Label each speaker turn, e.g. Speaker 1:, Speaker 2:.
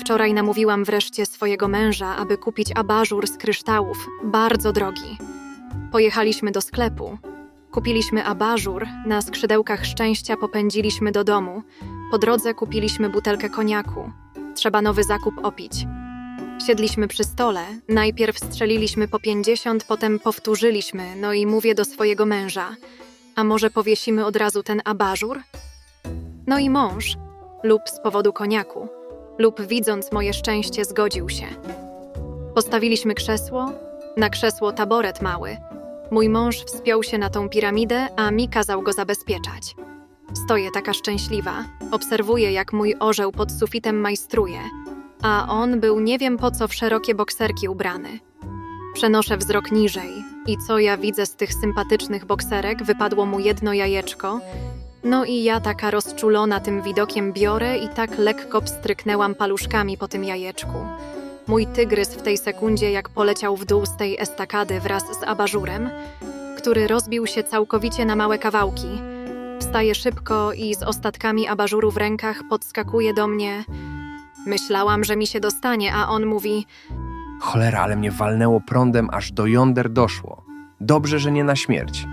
Speaker 1: Wczoraj namówiłam wreszcie swojego męża, aby kupić abażur z kryształów, bardzo drogi. Pojechaliśmy do sklepu. Kupiliśmy abażur, na skrzydełkach szczęścia popędziliśmy do domu. Po drodze kupiliśmy butelkę koniaku. Trzeba nowy zakup opić. Siedliśmy przy stole, najpierw strzeliliśmy po pięćdziesiąt, potem powtórzyliśmy, no i mówię do swojego męża: A może powiesimy od razu ten abażur? No i mąż, lub z powodu koniaku, lub widząc moje szczęście, zgodził się. Postawiliśmy krzesło, na krzesło taboret mały. Mój mąż wspiął się na tą piramidę, a mi kazał go zabezpieczać. Stoję taka szczęśliwa, obserwuję, jak mój orzeł pod sufitem majstruje, a on był nie wiem po co w szerokie bokserki ubrany. Przenoszę wzrok niżej i co ja widzę z tych sympatycznych bokserek, wypadło mu jedno jajeczko, no i ja taka rozczulona tym widokiem biorę i tak lekko pstryknęłam paluszkami po tym jajeczku. Mój tygrys w tej sekundzie jak poleciał w dół z tej estakady wraz z abażurem, który rozbił się całkowicie na małe kawałki. Wstaje szybko i z ostatkami abażuru w rękach podskakuje do mnie. Myślałam, że mi się dostanie, a on mówi:
Speaker 2: Cholera, ale mnie walnęło prądem, aż do jąder doszło. Dobrze, że nie na śmierć.